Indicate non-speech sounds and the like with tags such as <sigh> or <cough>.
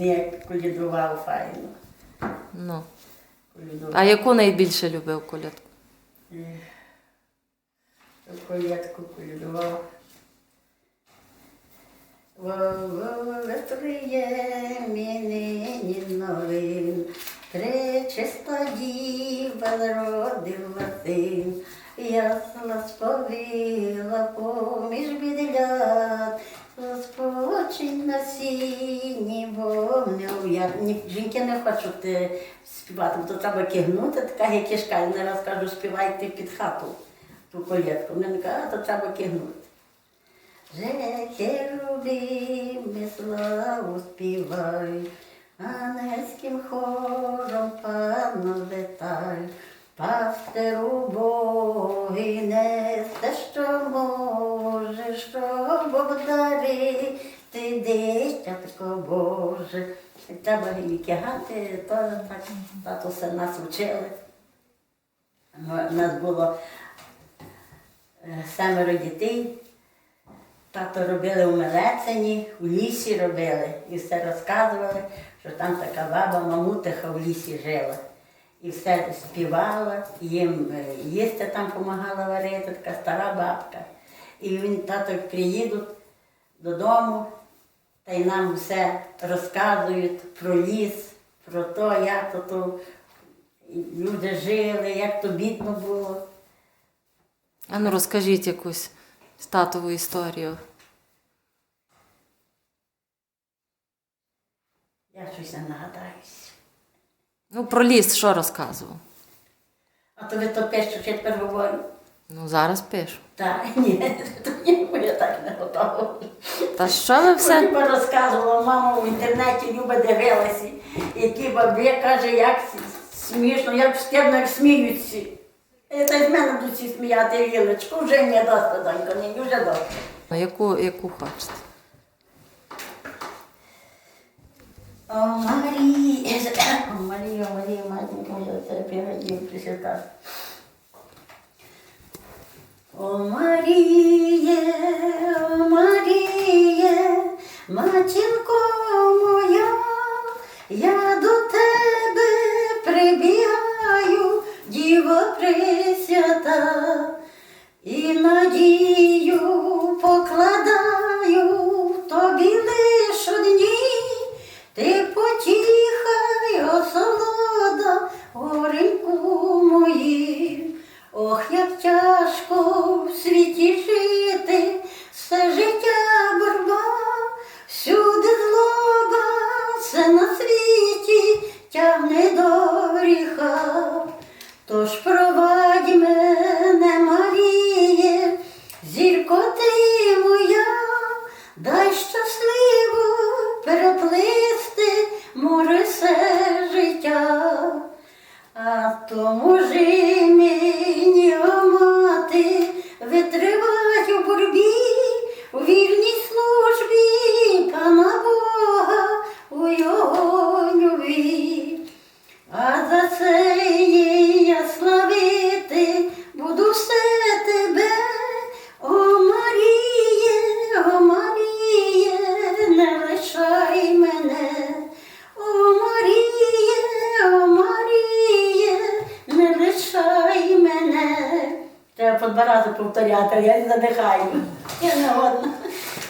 Як колядував файно. Ну. Колядував. А яку найбільше любив колядку? Е, Колядку колядував. Витріє нині новин, Пречиста діва зродила син, Ясла сповила поміж бідлят, Спочинь на сіні, не. Ні, Жінки не хочуть е, співати, то треба кигнути, така як кішка. Я не раз кажу, співайте під хату ту колядку. Вони кажуть, а то треба кигнути. Жеки любимі славу співай, ангельським хором пану витай, пастиру Боги несте, що може, щоб обдарити дитятко Боже. Треба її кигати, то так тато все нас вчили. У нас було е, семеро дітей. Тато робили у Мелецині, у лісі робили і все розказували, що там така баба мамутиха в лісі жила. І все співала, їм е, їсти там допомагала варити, така стара бабка. І він тато приїдуть додому, та й нам все розказують про ліс, про то, як то, то люди жили, як то бідно було. А ну розкажіть якусь статову історію. Я щось не нагадаюсь. Ну, про ліс що розказував? А то ви то пишете, що тепер говорю. Ну, зараз пишу. Так, ні, то ні, бо я так не готова. Та що ви все? Люба розказувала, мама в інтернеті Люба дивилася, які бабі каже, як смішно, як стебно, як сміються. І та й з мене будуть всі сміяти Лілечку, вже не доста, донько, ні, вже доста. А яку, яку хочете? О, Марія, <coughs> Марія, Марія, матінка моя, це пригодів присвята. О, Маріє, о, Маріє, матінко моя, я до тебе прибігаю, діво присвята, і надію покладаю в тобі щасливо переплисти море все життя. А тому ж по два рази повторяти, я задихаю. Я не годна.